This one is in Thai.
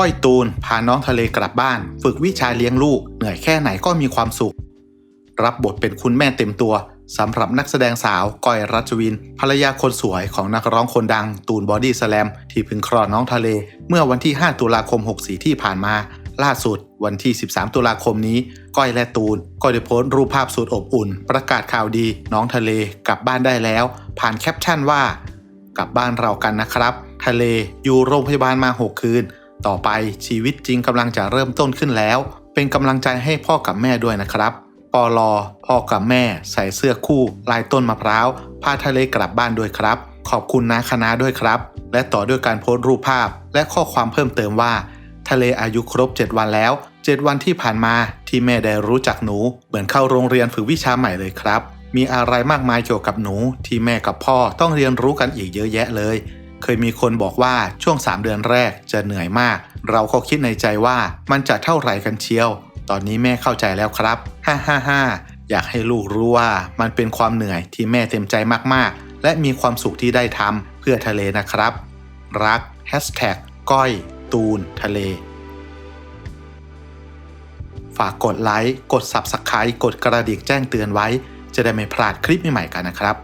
ก้อยตูน พาน้องทะเลกลับบ้าน ฝึกวิชาเลี้ยงลูก เหนื่อยแค่ไหนก็มีความสุข รับบทเป็นคุณแม่เต็มตัวสำหรับนักแสดงสาวก้อยรัชวิน ภรรยาคนสวยของนักร้องคนดัง ตูนบอดี้สแลม ที่เพึ่งคลอดน้องทะเล เมื่อวันที่ 5 ตุลาคม 64 ที่ผ่านมา ล่าสุด วันที่ 13 ตุลาคมนี้ ก้อยและตูนก็ได้โพสต์รูปภาพสุดอบอุ่น ประกาศข่าวดี น้องทะเลกลับบ้านได้แล้ว ผ่านแคปชั่นว่า กลับบ้านเรากันนะครับ ทะเลอยู่โรงพยาบาลมา 6 คืน ต่อไปชีวิตจริงกำลังจะเริ่มต้นขึ้นแล้ว เป็นกำลังใจให้พ่อกับแม่ด้วยนะครับปอลอพ่อกับแม่ ใส่เสื้อคู่ ลายต้นมะพร้าวพาทะเลกลับบ้านด้วยครับ ขอบคุณนะคณะด้วยครับ และต่อด้วยการโพสต์รูปภาพ และข้อความเพิ่มเติมว่า ทะเลอายุครบ 7 วันแล้ว 7 วันที่ผ่านมาที่แม่ได้รู้จักหนู เหมือนเข้าโรงเรียนฝึกวิชาใหม่เลยครับ มีอะไรมากมายเกี่ยวกับหนู ที่แม่กับพ่อต้องเรียนรู้กันอีกเยอะแยะเลย เคยมีคนบอกว่าช่วง 3 เดือนแรกจะเหนื่อยมาก เราก็คิดในใจว่ามันจะเท่าไหร่กันเชียว ตอนนี้แม่เข้าใจแล้วครับฮ่าฮ่าฮ่าอยากให้ลูกรู้ว่ามันเป็นความเหนื่อยที่แม่เต็มใจมากๆ และมีความสุขที่ได้ทำเพื่อทะเลนะครับ รักแฮชแท็กก้อย ตูน ทะเล ฝากกดไลค์ กด Subscribe กดกระดิ่งแจ้งเตือนไว้ จะได้ไม่พลาดคลิปใหม่ๆกันนะครับ